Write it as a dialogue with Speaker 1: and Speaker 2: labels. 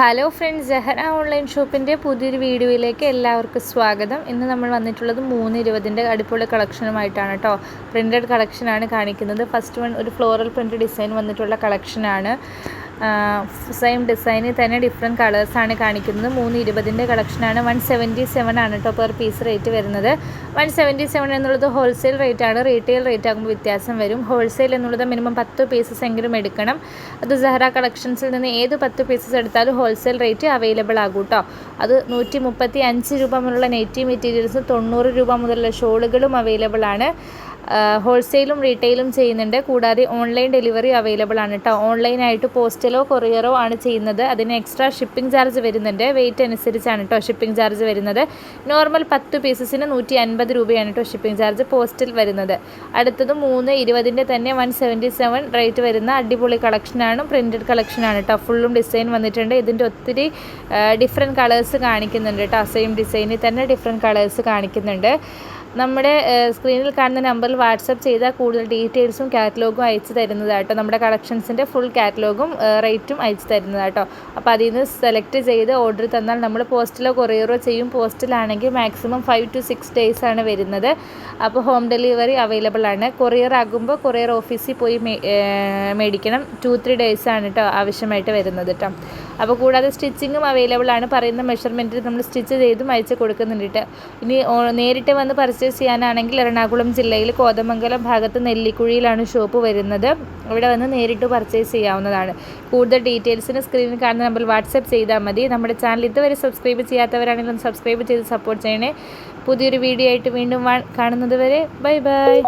Speaker 1: hello friends ജഹറ online ഷോപ്പിൻ്റെ പുതിയൊരു വീഡിയോയിലേക്ക് എല്ലാവർക്കും സ്വാഗതം ഇന്ന് നമ്മൾ വന്നിട്ടുള്ളത് മൂന്ന് ഇരുപതിൻ്റെ അടിപൊളി കളക്ഷനുമായിട്ടാണ് കേട്ടോ പ്രിൻറ്റഡ് കളക്ഷനാണ് കാണിക്കുന്നത് ഫസ്റ്റ് വൺ ഒരു ഫ്ലോറൽ പ്രിൻറ്റ് ഡിസൈൻ വന്നിട്ടുള്ള കളക്ഷനാണ് സെയിം ഡിസൈനിൽ തന്നെ ഡിഫറെൻറ്റ് കളേഴ്സാണ് കാണിക്കുന്നത് മൂന്ന് ഇരുപതിൻ്റെ കളക്ഷനാണ് വൺ സെവൻറ്റി സെവൻ ആണ് കേട്ടോ പെർ പീസ് റേറ്റ് വരുന്നത് വൺ സെവൻറ്റി സെവൻ എന്നുള്ളത് ഹോൾസെയിൽ റേറ്റാണ് റീറ്റെയിൽ റേറ്റ് ആകുമ്പോൾ വ്യത്യാസം വരും ഹോൾസെയിൽ എന്നുള്ളത് മിനിമം പത്ത് പീസസ് എങ്കിലും എടുക്കണം അത് സെഹറ കളക്ഷൻസിൽ നിന്ന് ഏത് പത്ത് പീസസ് എടുത്താലും ഹോൾസെയിൽ റേറ്റ് അവൈലബിൾ ആകും കേട്ടോ അത് നൂറ്റി മുപ്പത്തി അഞ്ച് രൂപ മുതലുള്ള നെറ്റി മെറ്റീരിയൽസ് തൊണ്ണൂറ് രൂപ മുതലുള്ള ഷോളുകളും അവൈലബിൾ ആണ് ഹോൾസെയിലും റീറ്റെയിലും ചെയ്യുന്നുണ്ട് കൂടാതെ ഓൺലൈൻ ഡെലിവറി അവൈലബിൾ ആണ് കേട്ടോ ഓൺലൈനായിട്ട് പോസ്റ്റലോ കൊറിയറോ ആണ് ചെയ്യുന്നത് അതിന് എക്സ്ട്രാ ഷിപ്പിംഗ് ചാർജ് വരുന്നുണ്ട് വെയിറ്റ് അനുസരിച്ചാണ് കേട്ടോ ഷിപ്പിംഗ് ചാർജ് വരുന്നത് നോർമൽ പത്ത് പീസസിന് നൂറ്റി അൻപത് രൂപയാണ് കേട്ടോ ഷിപ്പിംഗ് ചാർജ് പോസ്റ്റിൽ വരുന്നത് അടുത്തത് മൂന്ന് ഇരുപതിൻ്റെ തന്നെ വൺ സെവൻറ്റി സെവൻ റേറ്റ് വരുന്ന അടിപൊളി കളക്ഷനാണ് പ്രിൻറ്റഡ് കളക്ഷനാണ് കേട്ടോ ഫുള്ളും ഡിസൈൻ വന്നിട്ടുണ്ട് ഇതിൻ്റെ ഒത്തിരി ഡിഫറെൻറ്റ് കളേഴ്സ് കാണിക്കുന്നുണ്ട് കേട്ടോ സെയിം ഡിസൈനിൽ തന്നെ ഡിഫറെൻറ്റ് കളേഴ്സ് കാണിക്കുന്നുണ്ട് നമ്മുടെ സ്ക്രീനിൽ കാണുന്ന നമ്പറിൽ വാട്സപ്പ് ചെയ്താൽ കൂടുതൽ ഡീറ്റെയിൽസും കാറ്റലോഗും അയച്ചു തരുന്നതാട്ടോ നമ്മുടെ കളക്ഷൻസിൻ്റെ ഫുൾ കാറ്റലോഗും റേറ്റും അയച്ചു തരുന്നതാട്ടോ അപ്പോൾ അതിൽ നിന്ന് സെലക്ട് ചെയ്ത് ഓർഡർ തന്നാൽ നമ്മൾ പോസ്റ്റിലോ കൊറിയറോ ചെയ്യും പോസ്റ്റിലാണെങ്കിൽ maximum five to six days ആണ് വരുന്നത് അപ്പോൾ ഹോം ഡെലിവറി അവൈലബിൾ ആണ് കൊറിയർ ആകുമ്പോൾ കൊറിയർ ഓഫീസിൽ പോയി മേടിക്കണം ടു ത്രീ ഡേയ്സ് ആണ് കേട്ടോ ആവശ്യമായിട്ട് വരുന്നത് കേട്ടോ അപ്പോൾ കൂടാതെ സ്റ്റിച്ചിങ്ങും അവൈലബിൾ ആണ് പറയുന്ന മെഷർമെൻറ്റിൽ നമ്മൾ സ്റ്റിച്ച് ചെയ്തും അയച്ച് കൊടുക്കുന്നുണ്ട് ഇനി നേരിട്ട് വന്ന് പറിച്ച് പർച്ചേസ് ചെയ്യാനാണെങ്കിൽ എറണാകുളം ജില്ലയിൽ കോതമംഗലം ഭാഗത്ത് നെല്ലിക്കുഴിയിലാണ് ഷോപ്പ് വരുന്നത് ഇവിടെ വന്ന് നേരിട്ട് പർച്ചേസ് ചെയ്യാവുന്നതാണ് കൂടുതൽ ഡീറ്റെയിൽസിന് സ്ക്രീനിൽ കാണുന്ന നമ്പർ വാട്സപ്പ് ചെയ്താൽ മതി നമ്മുടെ ചാനൽ ഇതുവരെ സബ്സ്ക്രൈബ് ചെയ്യാത്തവരാണെങ്കിലും സബ്സ്ക്രൈബ് ചെയ്ത് സപ്പോർട്ട് ചെയ്യണേ പുതിയൊരു വീഡിയോ ആയിട്ട് വീണ്ടും കാണുന്നത് വരെ ബൈ ബൈ